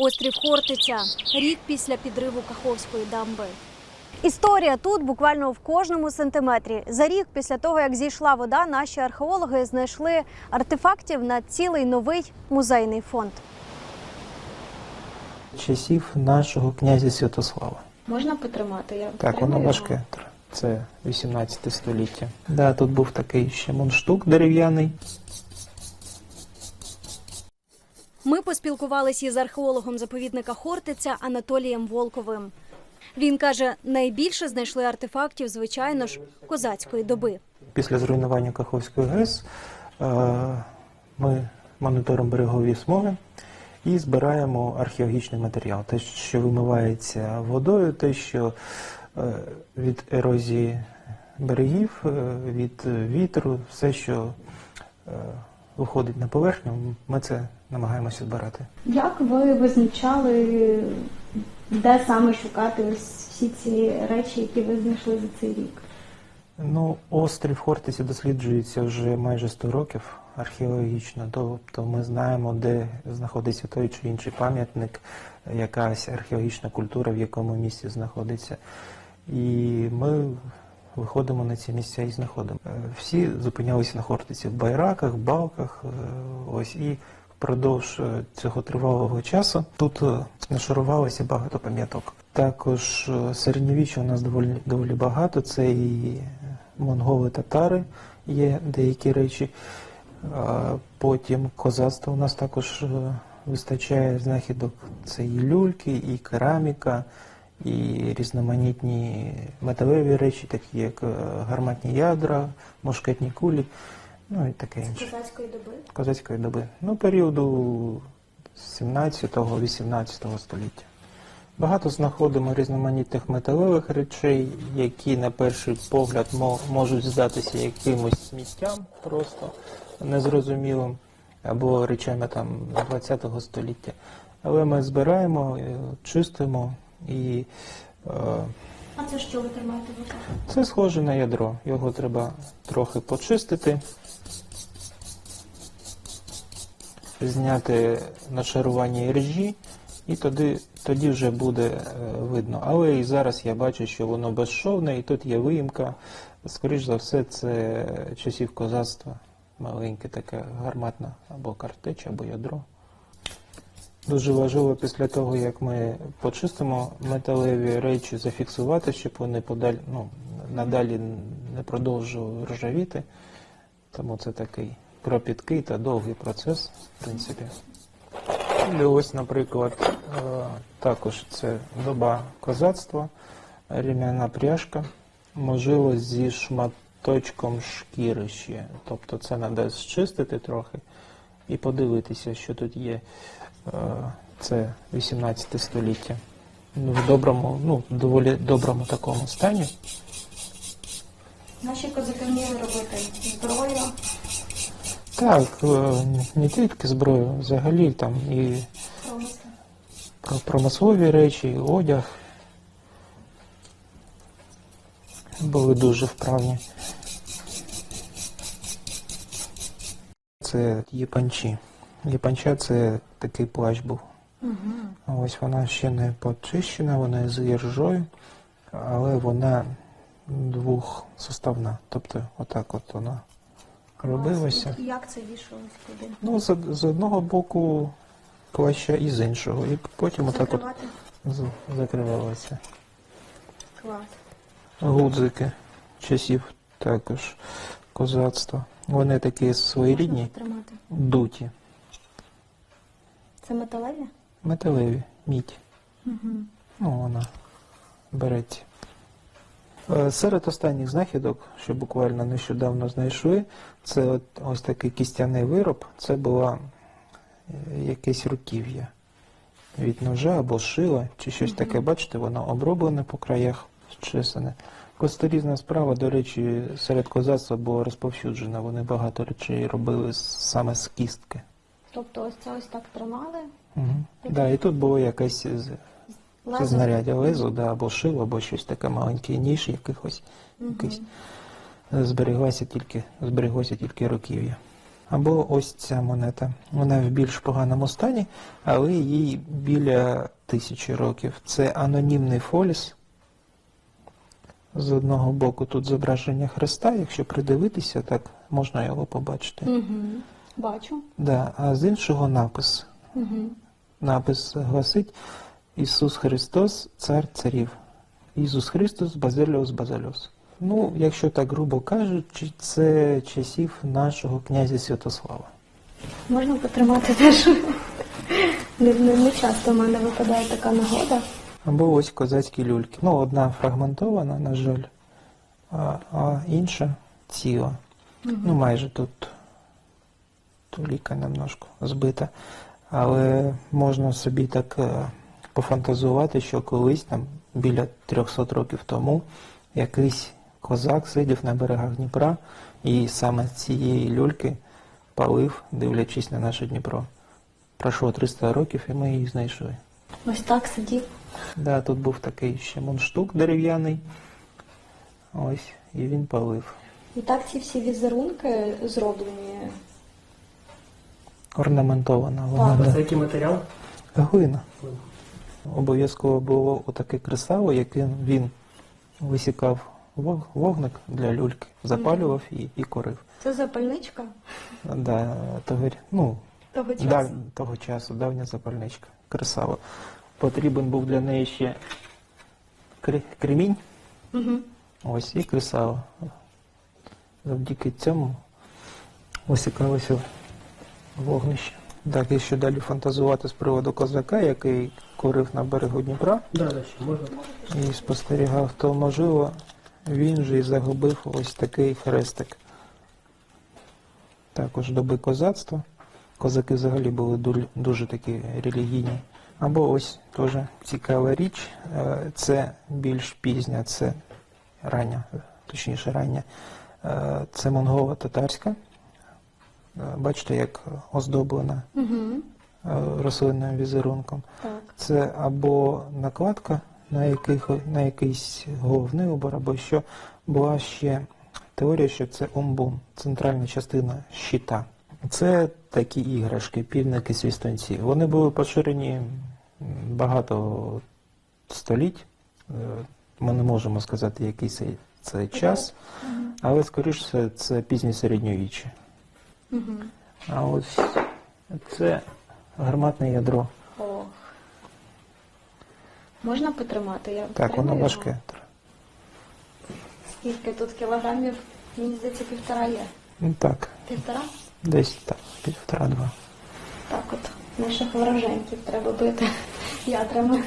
Острів Хортиця, рік після підриву Каховської дамби. Історія тут буквально в кожному сантиметрі. За рік після того, як зійшла вода, наші археологи знайшли артефактів на цілий новий музейний фонд. часів нашого князя Святослава. Можна потримати? Я Так, воно важке. Це 18 століття. Да, тут був такий ще мундштук дерев'яний. Ми поспілкувалися із археологом заповідника Хортиця Анатолієм Волковим. Він каже, найбільше знайшли артефактів, звичайно ж, козацької доби. Після зруйнування Каховської ГЕС е, ми моніторимо берегові смуги і збираємо археологічний матеріал. Те, що вимивається водою, те, що е, від ерозії берегів, е, від вітру, все, що виходить на поверхню, ми це намагаємося збирати. Як ви визначали, де саме шукати ось всі ці речі, які ви знайшли за цей рік? Ну, острів Хортиці досліджується вже майже 100 років археологічно, тобто ми знаємо, де знаходиться той чи інший пам'ятник, якась археологічна культура, в якому місці знаходиться. І ми виходимо на ці місця і знаходимо. Всі зупинялися на Хортиці в байраках, балках, е, ось і впродовж е, цього тривалого часу тут е, нашарувалося багато пам'яток. Також е, середньовіччя у нас доволі доволі багато. Це і монголи, татари є деякі речі. Потім козацтво у нас також вистачає знахідок. Це і люльки, і кераміка, і різноманітні металеві речі, такі як гарматні ядра, мушкетні кулі, ну і таке інше Козацької доби? козацької доби. Ну, періоду 17-18 століття. Багато знаходимо різноманітних металевих речей, які на перший погляд можуть здатися якимось сміттям просто незрозумілим, або речами там 20 століття. Але ми збираємо, е, чистимо і е, А це що ви тримаєте в руках? це схоже на ядро. Його треба трохи почистити, зняти нашарування іржі, і тоді, тоді вже буде е, видно. Але і зараз я бачу, що воно безшовне, і тут є виїмка. Скоріш за все, це часів козацтва. Маленьке таке гарматна або картеч, або ядро. Дуже важливо після того, як ми почистимо металеві речі, зафіксувати, щоб вони подаль, ну, надалі не продовжували ржавіти. Тому це такий кропіткий та довгий процес, в принципі. І ось, наприклад, е, також це доба козацтва, рім'яна пряжка, можливо, зі шматочком шкіри ще. Тобто це треба зчистити трохи і подивитися, що тут є. Е, Це 18 століття. Ну, В доброму, ну, в доволі доброму такому стані. Наші козаки вміли робити зброю. Так, е, не тільки зброю, взагалі там і промислові речі, і одяг. Були дуже вправні. Це єпанчі. Єпанча це такий плащ був. А Ось вона ще не почищена, вона з іржою, але вона двохсоставна. Тобто отак от вона робилася. Як це вішалось куди? Ну, з, з одного боку плаща і з іншого. І потім отак от Закривати? з- закривалося. Клас. Гудзики часів також козацтва. Вони такі своєрідні, Можна тримати. дуті, Це металеві? металеві, мідь. Угу. Ну, вона береться. Е, Серед останніх знахідок, що буквально нещодавно знайшли, це от, ось такий кістяний вироб. Це була е, якесь руків'я від ножа або шила, чи щось таке, бачите, воно оброблене по краях, щесане. Косторізна справа, до речі, серед козацтва була розповсюджена. Вони багато речей робили саме з кістки. Тобто ось це ось так тримали. Угу. Да, і тут було якесь Лезо. знаряддя лезо, да, або шило, або щось таке маленький ніж якихось. Мгм. якийсь. Збереглося тільки, збереглося тільки руків'я. Або ось ця монета. Вона в більш поганому стані, але їй біля тисячі років. Це анонімний фоліс. З одного боку тут зображення Христа, якщо придивитися, так можна його побачити. Угу. Бачу. Да, а з іншого напис. Угу. Напис гласить Ісус Христос, Цар царів. Ісус Христос, Базиліус Базиліус. Ну, якщо так грубо кажучи, це часів нашого князя Святослава. Можна потримати теж. Не, не, не часто в мене випадає така нагода. Або ось козацькі люльки. Ну, одна фрагментована, на жаль, а, а інша ціла. Ну, майже тут туліка немножко збита. Але можна собі так е, пофантазувати, що колись там біля 300 років тому якийсь козак сидів на берегах Дніпра і саме з цієї люльки палив, дивлячись на наше Дніпро. Пройшло 300 років і ми її знайшли. Ось так сидів. Да, тут був такий ще мундштук дерев'яний. Ось, і він палив. І так ці всі візерунки зроблені. Орнаментована вона. Це який матеріал? Глина. Обов'язково було отаке кресало, яким він висікав вогник для люльки, запалював і, і корив. Це запальничка Да, того, ну, того часу. да, того часу, давня запальничка, кресало. Потрібен був для неї ще кремінь, Угу. ось і кресало. Завдяки цьому висікалося вогнище. Так, якщо далі фантазувати з приводу козака, який курив на берегу Дніпра, Да, да, ще можна. і спостерігав, то можливо він же і загубив ось такий хрестик. Також доби козацтва. Козаки взагалі були ду- дуже такі релігійні. Або ось теж цікава річ, е, це більш пізня, це рання, точніше рання. Е, Це монголо-татарська. Е, Бачите, як оздоблена Угу. рослинним візерунком. Так. Це або накладка на, яких, на якийсь головний убор, або що була ще теорія, що це умбум, центральна частина щита. Це такі іграшки, півники свістонці. Вони були поширені багато століть. Е, Ми не можемо сказати, який це, це час, але скоріше це пізнє середньовіччя. Угу. А ось це гарматне ядро. Ох. Можна потримати? Я Так, воно його? важке. Скільки тут кілограмів? Мені здається, півтора є. Ну так, Півтора? десь так, півтора-два. Так от. Наших вороженьків треба бити ядрами.